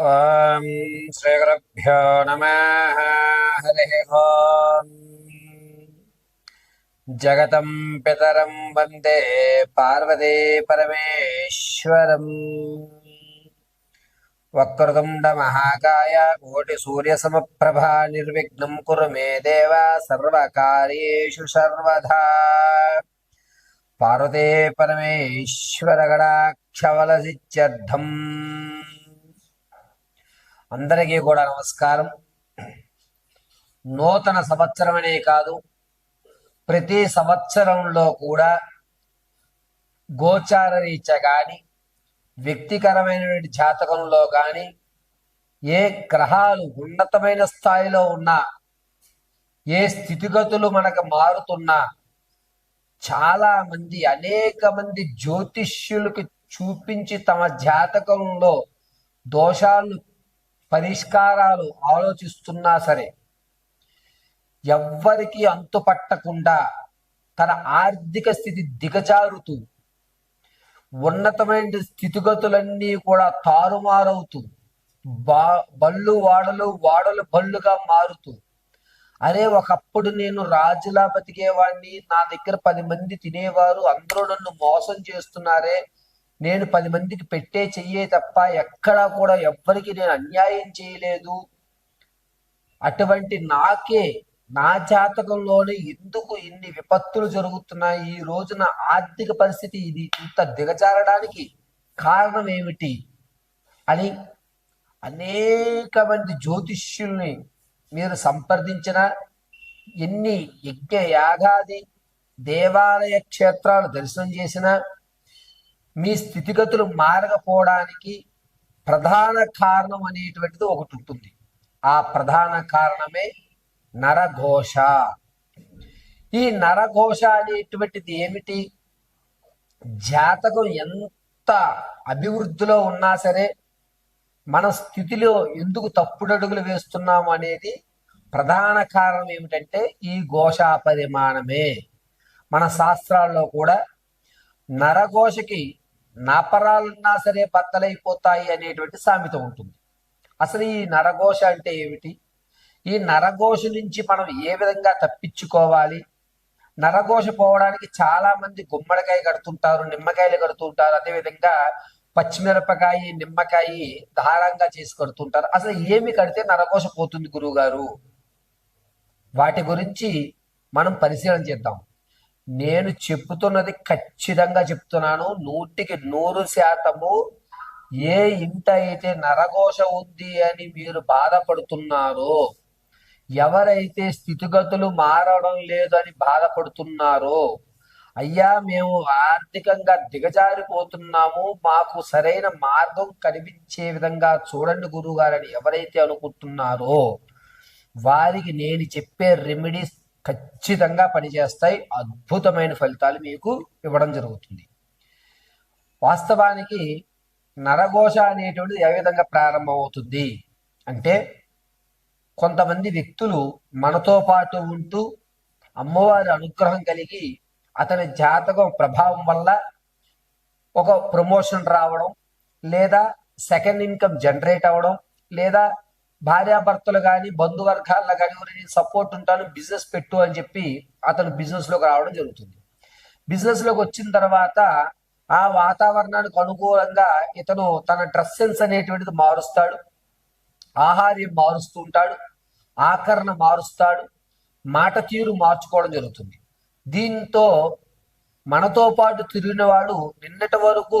ॐ श्रीगुरुभ्यो नमः हरिः ॐ जगतं पितरं वन्दे पार्वती परमेश्वरम् वक्रतुण्डमहाकाय कोटिसूर्यसमप्रभा निर्विघ्नं कुरु मे देव सर्वकार्येषु सर्वधा पार्वते परमेश्वरगणाक्षवलसिच्यर्थम् అందరికీ కూడా నమస్కారం. నూతన సంవత్సరమనే కాదు ప్రతి సంవత్సరంలో కూడా గోచార రీత్యా కానీ వ్యక్తికరమైనటువంటి జాతకంలో కానీ ఏ గ్రహాలు ఉన్నతమైన స్థాయిలో ఉన్నా ఏ స్థితిగతులు మనకు మారుతున్నా చాలా మంది అనేక మంది జ్యోతిష్యులకు చూపించి తమ జాతకంలో దోషాలు పరిష్కారాలు ఆలోచిస్తున్నా సరే ఎవ్వరికి అంతు పట్టకుండా తన ఆర్థిక స్థితి దిగజారుతూ ఉన్నతమైన స్థితిగతులన్నీ కూడా తారుమారవుతూ బా బళ్ళు వాడలు వాడలు బళ్ళుగా మారుతూ అరే ఒకప్పుడు నేను రాజులా బతికేవాడిని నా దగ్గర పది మంది తినేవారు అందరూ నన్ను మోసం చేస్తున్నారే నేను పది మందికి పెట్టే చెయ్యే తప్ప ఎక్కడా కూడా ఎవ్వరికి నేను అన్యాయం చేయలేదు. అటువంటి నాకే నా జాతకంలోనే ఎందుకు ఇన్ని విపత్తులు జరుగుతున్నాయి? ఈ రోజున ఆర్థిక పరిస్థితి ఇది ఇంత దిగజారడానికి కారణం ఏమిటి? అని అనేక మంది జ్యోతిష్యుల్ని మీరు సంప్రదించిన ఎన్ని యజ్ఞ యాగాది దేవాలయ క్షేత్రాలు దర్శనం చేసినా మీ స్థితిగతులు మారకపోవడానికి ప్రధాన కారణం అనేటువంటిది ఒకటి ఉంటుంది. ఆ ప్రధాన కారణమే నరఘోష. ఈ నరఘోష అనేటువంటిది ఏమిటి? జాతకం ఎంత అభివృద్ధిలో ఉన్నా సరే మన స్థితిలో ఎందుకు తప్పుడడుగులు వేస్తున్నాము అనేది ప్రధాన కారణం ఏమిటంటే ఈ ఘోషా పరిమాణమే మన శాస్త్రాల్లో కూడా నరఘోషకి నాపరాలున్నా సరే బద్దలైపోతాయి అనేటువంటి సామెత ఉంటుంది. అసలు ఈ నరఘోష అంటే ఏమిటి? ఈ నరఘోష నుంచి మనం ఏ విధంగా తప్పించుకోవాలి? నరఘోష పోవడానికి చాలా మంది గుమ్మడికాయ కడుతుంటారు నిమ్మకాయలు కడుతుంటారు అదేవిధంగా పచ్చిమిరపకాయ నిమ్మకాయ దారంగా చేసి కడుతుంటారు. అసలు ఏమి కడితే నరఘోష పోతుంది గురువు గారు వాటి గురించి మనం పరిశీలన చేద్దాం. నేను చెప్తున్నది ఖచ్చితంగా చెప్తున్నాను. నూటికి నూరు శాతము ఏ ఇంట అయితే నరఘోష ఉంది అని మీరు బాధపడుతున్నారో ఎవరైతే స్థితిగతులు మారడం లేదు అని బాధపడుతున్నారో అయ్యా మేము ఆర్థికంగా దిగజారిపోతున్నాము. మాకు సరైన మార్గం కనిపించే విధంగా చూడండి గురువు గారని ఎవరైతే అనుకుంటున్నారో వారికి నేను చెప్పే రెమెడీస్ ఖచ్చితంగా పనిచేస్తాయి. అద్భుతమైన ఫలితాలు మీకు ఇవ్వడం జరుగుతుంది. వాస్తవానికి నరఘోష అనేటువంటిది ఏ విధంగా ప్రారంభమవుతుంది? అంటే కొంతమంది వ్యక్తులు మనతో పాటు ఉంటూ అమ్మవారి అనుగ్రహం కలిగి అతని జాతకం ప్రభావం వల్ల ఒక ప్రమోషన్ రావడం లేదా సెకండ్ ఇన్కమ్ జనరేట్ అవ్వడం లేదా భార్యాభర్తలు కానీ బంధువర్గాల్లో కానీ నేను సపోర్ట్ ఉంటాను బిజినెస్ పెట్టు అని చెప్పి అతను బిజినెస్లోకి రావడం జరుగుతుంది. బిజినెస్లోకి వచ్చిన తర్వాత ఆ వాతావరణానికి అనుకూలంగా ఇతను తన డ్రెస్ సెన్స్ అనేటువంటిది మారుస్తాడు. ఆహార్యం మారుస్తూ ఉంటాడు. ఆకరణ మారుస్తాడు. మాట తీరు మార్చుకోవడం జరుగుతుంది. దీంతో మనతో పాటు తిరిగిన వాడు నిన్నటి వరకు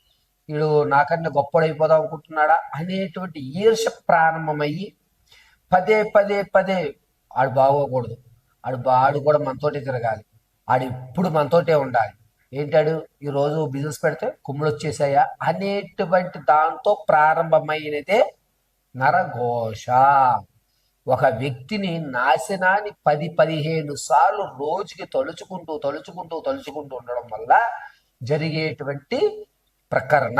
వీడు నాకన్నా గొప్పడైపోదాం అనుకుంటున్నాడా అనేటువంటి ఈర్ష ప్రారంభమయ్యి పదే పదే పదే ఆడు బాగోకూడదు. ఆడు బాడు కూడా మనతోటే తిరగాలి. ఆడు ఎప్పుడు మనతోటే ఉండాలి. ఏంటాడు? ఈరోజు బిజినెస్ పెడితే కుమ్ములు వచ్చేసాయా? అనేటువంటి దాంతో ప్రారంభమైనదే నరఘోష. ఒక వ్యక్తిని నాశనాన్ని పది పదిహేను సార్లు రోజుకి తలుచుకుంటూ తలుచుకుంటూ తలుచుకుంటూ ఉండడం వల్ల జరిగేటువంటి ప్రకరణ.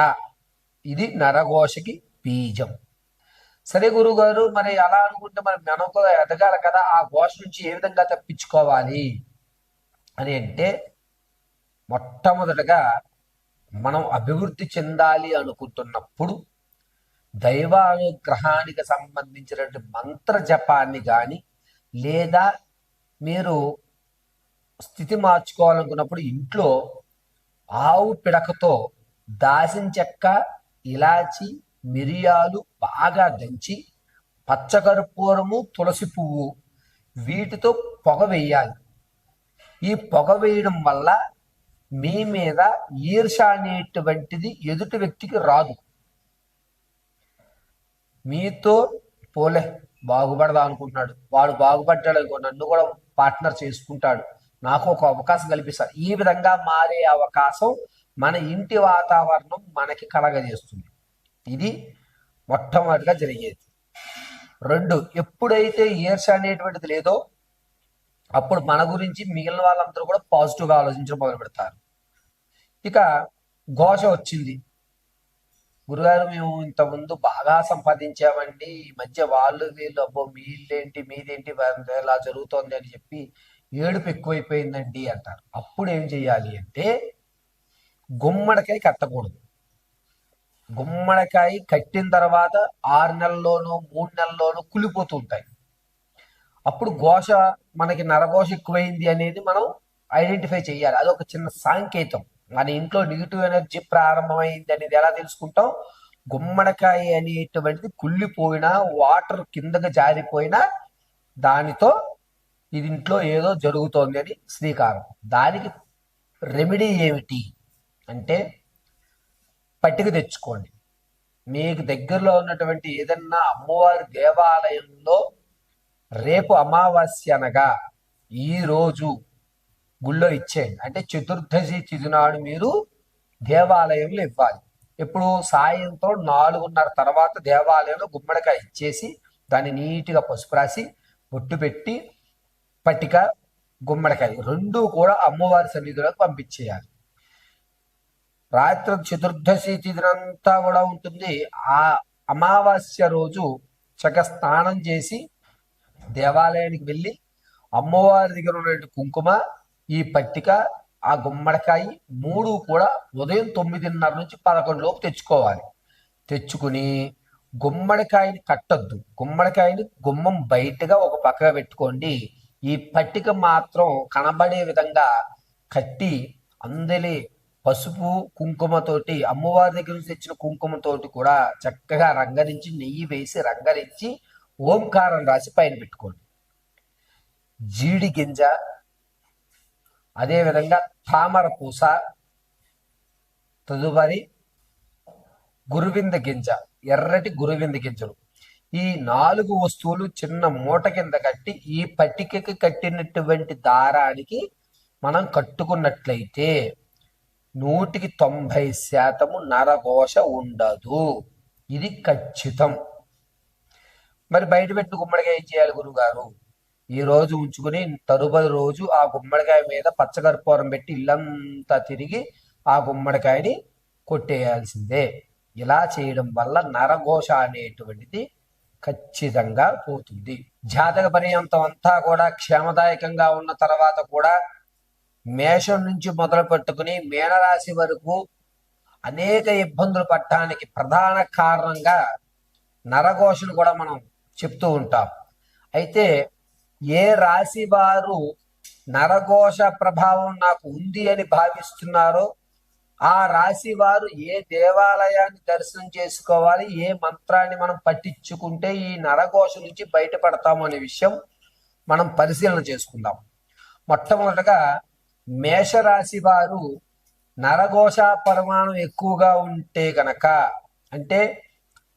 ఇది నరఘోషకి బీజం. సరే గురుగారు మరి అలా అనుకుంటే మరి మనకు ఎదగాలి కదా ఆ ఘోష నుంచి ఏ విధంగా తప్పించుకోవాలి అని అంటే మొట్టమొదటగా మనం అభివృద్ధి చెందాలి అనుకుంటున్నప్పుడు దైవానుగ్రహానికి సంబంధించినటువంటి మంత్ర జపాన్ని కానీ లేదా మీరు స్థితి మార్చుకోవాలనుకున్నప్పుడు ఇంట్లో ఆవు పిడకతో దాసిన చెక్క ఇలాచి మిరియాలు బాగా దంచి పచ్చకర్పూరము తులసి పువ్వు వీటితో పొగ వేయాలి. ఈ పొగ వేయడం వల్ల మీ మీద ఈర్ష అనేటువంటిది ఎదుటి వ్యక్తికి రాదు. మీతో పోలే బాగుపడదా అనుకుంటున్నాడు. వాడు బాగుపడ్డాడు అనుకో నన్ను కూడా పార్ట్నర్ చేసుకుంటాడు. నాకు ఒక అవకాశం కల్పిస్తాడు. ఈ విధంగా మారే అవకాశం మన ఇంటి వాతావరణం మనకి కలగజేస్తుంది. ఇది మొట్టమొదటిగా జరిగేది. రెండు ఎప్పుడైతే ఈర్ష అనేటువంటిది లేదో అప్పుడు మన గురించి మిగిలిన వాళ్ళందరూ కూడా పాజిటివ్గా ఆలోచించడం మొదలు పెడతారు. ఇక ఘోష వచ్చింది. గురుగారు మేము ఇంతకుముందు ముందు బాగా సంపాదించామండి. ఈ మధ్య వాళ్ళు వీళ్ళు అబ్బో మీళ్ళేంటి మీదేంటి వా- ఇలా జరుగుతోంది అని చెప్పి ఏడుపు ఎక్కువైపోయిందండి అంటారు. అప్పుడు ఏం చేయాలి అంటే గుమ్మడికాయ కట్టకూడదు. గుమ్మడికాయ కట్టిన తర్వాత ఆరు నెలల్లోనూ మూడు నెలల్లోనూ కులిపోతూ ఉంటాయి. అప్పుడు ఘోష మనకి నరఘోష ఎక్కువైంది అనేది మనం ఐడెంటిఫై చేయాలి. అది ఒక చిన్న సాంకేతం. మన ఇంట్లో నెగిటివ్ ఎనర్జీ ప్రారంభమైంది అనేది ఎలా తెలుసుకుంటాం? గుమ్మడికాయ అనేటువంటిది కుళ్ళిపోయినా వాటర్ కిందకి జారిపోయినా దానితో ఇది ఇంట్లో ఏదో జరుగుతోంది అని శ్రీకారం. దానికి రెమెడీ ఏమిటి? అంటే పట్టిక తెచ్చుకోండి. మీకు దగ్గరలో ఉన్నటువంటి ఏదన్నా అమ్మవారి దేవాలయంలో రేపు అమావాస్య అనగా ఈ రోజు గుళ్ళో ఇచ్చేయండి. అంటే చతుర్దశి తిథి మీరు దేవాలయంలో ఇవ్వాలి. ఇప్పుడు సాయంత్రం నాలుగున్నర తర్వాత దేవాలయంలో గుమ్మడికాయ ఇచ్చేసి దాన్ని నీట్గా పసుపు రాసి బొట్టు పెట్టి పట్టిక గుమ్మడికాయ రెండు కూడా అమ్మవారి సన్నిధిలోకి పంపించేయాలి. రాత్రి చతుర్దశి తిథినంతా కూడా ఉంటుంది. ఆ అమావాస్య రోజు చక్క స్నానం చేసి దేవాలయానికి వెళ్ళి అమ్మవారి దగ్గర ఉన్న కుంకుమ ఈ పట్టిక ఆ గుమ్మడికాయ మూడు కూడా ఉదయం తొమ్మిదిన్నర నుంచి పదకొండు లోపు తెచ్చుకోవాలి. తెచ్చుకుని గుమ్మడికాయని కట్టొద్దు. గుమ్మడికాయని గుమ్మం బయటగా ఒక పక్కగా పెట్టుకోండి. ఈ పట్టిక మాత్రం కనబడే విధంగా కట్టి అందరి పసుపు కుంకుమతోటి అమ్మవారి దగ్గర నుంచి తెచ్చిన కుంకుమతోటి కూడా చక్కగా రంగరించి నెయ్యి వేసి రంగరించి ఓంకారం రాసి పైన పెట్టుకోండి. జీడి గింజ అదేవిధంగా తామర పూస తదుపరి గురువింద గింజ ఎర్రటి గురువింద గింజలు. ఈ నాలుగు వస్తువులు చిన్న మూట కింద కట్టి ఈ పట్టికకి కట్టినటువంటి దారానికి మనం కట్టుకున్నట్లయితే నూటికి తొంభై శాతము నరఘోష ఉండదు. ఇది ఖచ్చితం. మరి బయట పెట్టిన గుమ్మడికాయ ఏం చేయాలి గురుగారు ఈ రోజు ఉంచుకుని తరుపతి రోజు ఆ గుమ్మడికాయ మీద పచ్చకర్పూరం పెట్టి ఇల్లంతా తిరిగి ఆ గుమ్మడికాయని కొట్టేయాల్సిందే. ఇలా చేయడం వల్ల నరఘోష అనేటువంటిది ఖచ్చితంగా పోతుంది. జాతక పర్యంతం అంతా కూడా క్షేమదాయకంగా ఉన్న తర్వాత కూడా మేషం నుంచి మొదలు పెట్టుకుని మీనరాశి వరకు అనేక ఇబ్బందులు పడటానికి ప్రధాన కారణంగా నరఘోషను కూడా మనం చెప్తూ ఉంటాం. అయితే ఏ రాశి వారు నరఘోష ప్రభావం నాకు ఉంది అని భావిస్తున్నారో ఆ రాశి వారు ఏ దేవాలయాన్ని దర్శనం చేసుకోవాలి ఏ మంత్రాన్ని మనం పట్టించుకుంటే ఈ నరఘోష నుంచి బయటపడతాము అనే విషయం మనం పరిశీలన చేసుకుందాం. మొట్టమొదటగా మేషరాశి వారు నరఘోష పరమాణు ఎక్కువగా ఉంటే గనక అంటే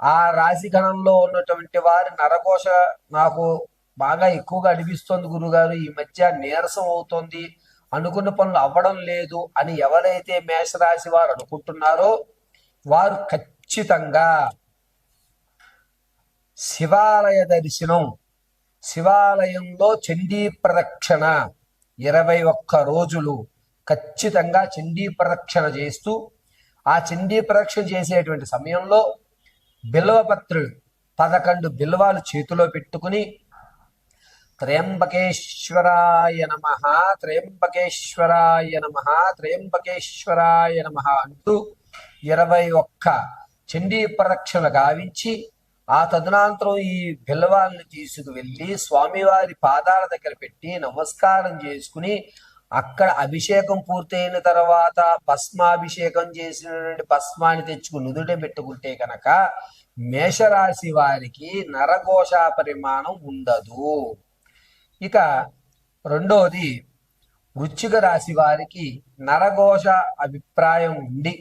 ఆ రాశి గణంలో ఉన్నటువంటి వారి నరఘోష నాకు బాగా ఎక్కువగా అనిపిస్తుంది గురుగారు. ఈ మధ్య నీరసం అవుతుంది. అనుకున్న పనులు అవ్వడం లేదు అని ఎవరైతే మేషరాశి వారు అనుకుంటున్నారో వారు ఖచ్చితంగా శివాలయ దర్శనం శివాలయంలో చండీ ప్రదక్షిణ ఇరవై ఒక్క రోజులు ఖచ్చితంగా చండీ ప్రదక్షిణ చేస్తూ ఆ చండీ ప్రదక్షిణ చేసేటువంటి సమయంలో బిల్వపత్రులు పదకొండు బిల్వాలు చేతిలో పెట్టుకుని త్రయంబకేశ్వరాయ నమ త్రయంబకేశ్వరాయ నమ త్రయంబకేశ్వరాయ నమ అంటూ ఇరవై ఒక్క చండీ ప్రదక్షిణ గావించి ఆ తదనంతరం ఈ పిల్లవాళ్ళని తీసుకువెళ్ళి స్వామివారి పాదాల దగ్గర పెట్టి నమస్కారం చేసుకుని అక్కడ అభిషేకం పూర్తయిన తర్వాత భస్మాభిషేకం చేసినటువంటి భస్మాన్ని తెచ్చుకుని నుదుట పెట్టుకుంటే కనుక మేషరాశి వారికి నరఘోష పరిమాణం ఉండదు. ఇక రెండోది వృచ్చిక రాశి వారికి నరఘోష అభిప్రాయం ఉండి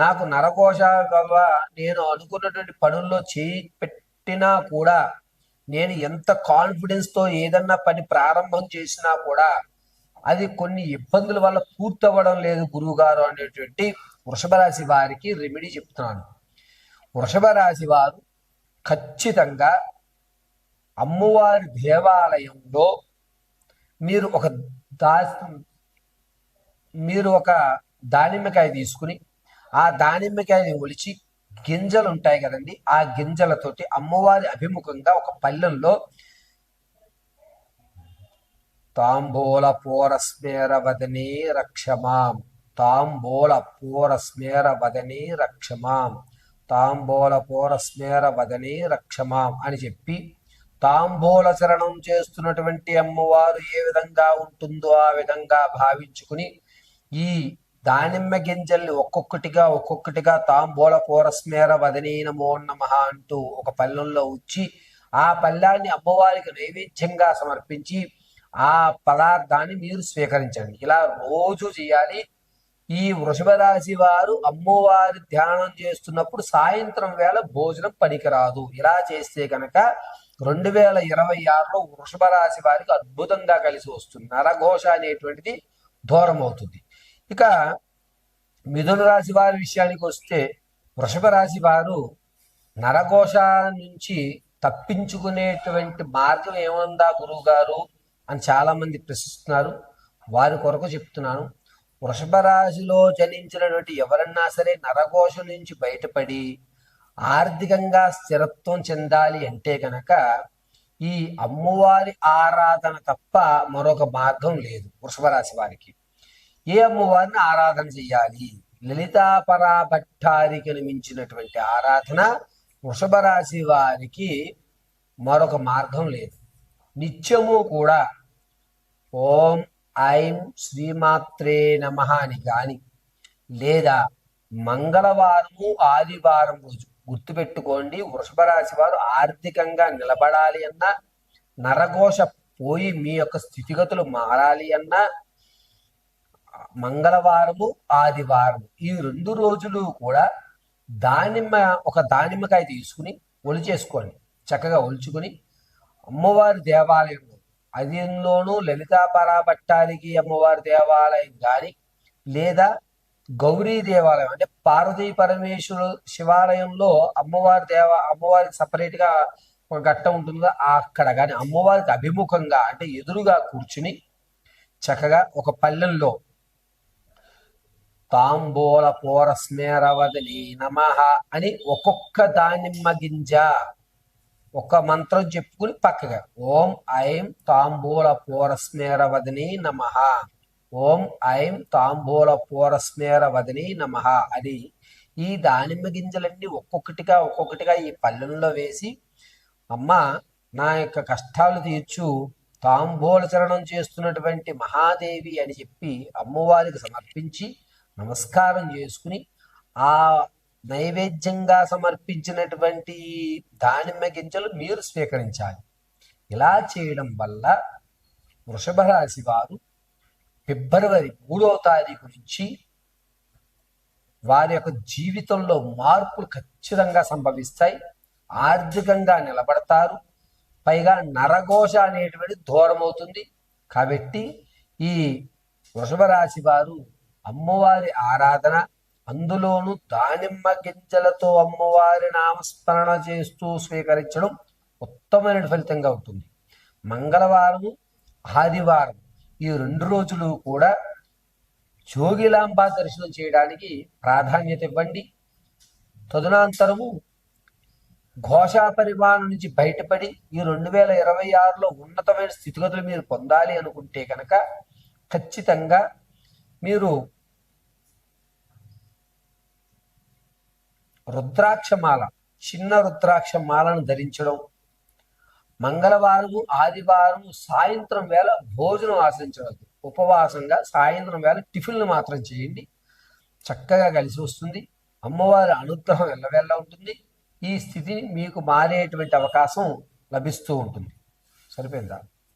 నాకు నరకోశ వల్ల నేను అనుకున్నటువంటి పనుల్లో చేయి పెట్టినా కూడా నేను ఎంత కాన్ఫిడెన్స్తో ఏదన్నా పని ప్రారంభం చేసినా కూడా అది కొన్ని ఇబ్బందుల వల్ల పూర్తవ్వడం లేదు గురువు గారు అనేటువంటి వృషభ రాశి వారికి రెమెడీ చెప్తున్నాను. వృషభ రాశి వారు ఖచ్చితంగా అమ్మవారి దేవాలయంలో మీరు ఒక దా మీరు ఒక దానిమ్మకాయ తీసుకుని ఆ దానిమ్మకాయని ఒలిచి గింజలు ఉంటాయి కదండి ఆ గింజలతోటి అమ్మవారి అభిముఖంగా ఒక పల్లెల్లో తాంబూల పూరస్మేర వదనే రక్షమాం. తాంబూల పూరస్మేర వదనే రక్షమాం. తాంబూల పూరస్మేర వదనే రక్షమాం అని చెప్పి తాంబూల చరణం చేస్తున్నటువంటి అమ్మవారు ఏ విధంగా ఉంటుందో ఆ విధంగా భావించుకుని ఈ దానిమ్మ గింజల్ని ఒక్కొక్కటిగా ఒక్కొక్కటిగా తాంబూల పూరస్మేర వదనే నమో నమ అంటూ ఒక పల్లెంలో ఉచ్చి ఆ పళ్ళాన్ని అమ్మవారికి నైవేద్యంగా సమర్పించి ఆ పదార్థాన్ని మీరు స్వీకరించండి. ఇలా రోజు చేయాలి. ఈ వృషభ రాశి వారు అమ్మవారి ధ్యానం చేస్తున్నప్పుడు సాయంత్రం వేళ భోజనం పనికిరాదు. ఇలా చేస్తే కనుక రెండు వేల ఇరవై ఆరులో వృషభ రాశి వారికి అద్భుతంగా కలిసి వస్తుంది. నరఘోష అనేటువంటిది దూరం అవుతుంది ఇక మిథున రాశి వారి విషయానికి వస్తే వృషభ రాశి వారు నరఘోష నుంచి తప్పించుకునేటువంటి మార్గం ఏముందా గురువు గారు అని చాలామంది ప్రశ్నిస్తున్నారు. వారి కొరకు చెప్తున్నాను. వృషభ రాశిలో జనించినటువంటి ఎవరన్నా సరే నరఘోష నుంచి బయటపడి ఆర్థికంగా స్థిరత్వం చెందాలి అంటే కనుక ఈ అమ్మవారి ఆరాధన తప్ప మరొక మార్గం లేదు వృషభ రాశి వారికి. ఏ అమ్మవారిని ఆరాధన చెయ్యాలి? లలితాపరా భట్టారికను మించినటువంటి ఆరాధన వృషభ రాశి వారికి మరొక మార్గం లేదు. నిత్యము కూడా ఓం ఐం శ్రీమాత్రే నమ అని గాని లేదా మంగళవారము ఆదివారం రోజు గుర్తుపెట్టుకోండి వృషభ రాశి వారు ఆర్థికంగా నిలబడాలి అన్నా నరఘోష పోయి మీ యొక్క స్థితిగతులు మారాలి అన్నా మంగళవారము ఆదివారము. ఈ రెండు రోజులు కూడా దానిమ్మ ఒక దానిమ్మకాయ తీసుకుని ఒలిచేసుకోండి చక్కగా ఒలుచుకుని అమ్మవారి దేవాలయంలో అదిలోనూ లలితా పరాభట్టానికి అమ్మవారి దేవాలయం కానీ లేదా గౌరీ దేవాలయం అంటే పార్వతీ పరమేశ్వరు శివాలయంలో అమ్మవారి దేవ అమ్మవారికి సపరేట్గా ఒక ఘట్టం ఉంటుందో అక్కడ కానీ అమ్మవారికి అభిముఖంగా అంటే ఎదురుగా కూర్చుని చక్కగా ఒక పల్లెల్లో తాంబూల పూర స్మేరవదిని నమ అని ఒక్కొక్క దానిమ్మ గింజ. ఒక మంత్రం చెప్పుకుని పక్కగా ఓం ఐం తాంబూల పూరస్మేర వదిని నమ. ఓం ఐం తాంబూల పూరస్మేర వదిని నమ అని ఈ దానిమ్మ గింజలన్నీ ఒక్కొక్కటిగా ఒక్కొక్కటిగా ఈ పల్లెల్లో వేసి అమ్మ నా యొక్క కష్టాలు తీర్చు తాంబూల చరణం చేస్తున్నటువంటి మహాదేవి అని చెప్పి అమ్మవారికి సమర్పించి నమస్కారం చేసుకుని ఆ నైవేద్యంగా సమర్పించినటువంటి దానిమ్మ గింజలు మీరు స్వీకరించాలి. ఇలా చేయడం వల్ల వృషభ రాశి వారు ఫిబ్రవరి మూడవ తారీఖు నుంచి వారి యొక్క జీవితంలో మార్పులు ఖచ్చితంగా సంభవిస్తాయి. ఆర్థికంగా నిలబడతారు. పైగా నరఘోష అనేటువంటి దూరమవుతుంది కాబట్టి ఈ వృషభ రాశి వారు అమ్మవారి ఆరాధన అందులోనూ దానిమ్మ గింజలతో అమ్మవారి నామస్మరణ చేస్తూ స్వీకరించడం ఉత్తమమైన ఫలితంగా ఉంటుంది. మంగళవారము ఆదివారం ఈ రెండు రోజులు కూడా జోగిలాంబ దర్శనం చేయడానికి ప్రాధాన్యత ఇవ్వండి. తదనంతరము ఘోషా పరిమాణం నుంచి బయటపడి ఈ రెండు వేల ఇరవై ఆరులో ఉన్నతమైన స్థితిగతులు మీరు పొందాలి అనుకుంటే కనుక ఖచ్చితంగా మీరు రుద్రాక్షమాల చిన్న రుద్రాక్ష మాలను ధరించడం మంగళవారము ఆదివారం సాయంత్రం వేళ భోజనం ఆశించవద్దు ఉపవాసంగా సాయంత్రం వేళ టిఫిన్లు మాత్రం చేయండి. చక్కగా కలిసి వస్తుంది. అమ్మవారి అనుగ్రహం ఎల్లవేళ్ళ ఉంటుంది. ఈ స్థితిని మీకు మారేటువంటి అవకాశం లభిస్తూ ఉంటుంది. సరిపోయిందా?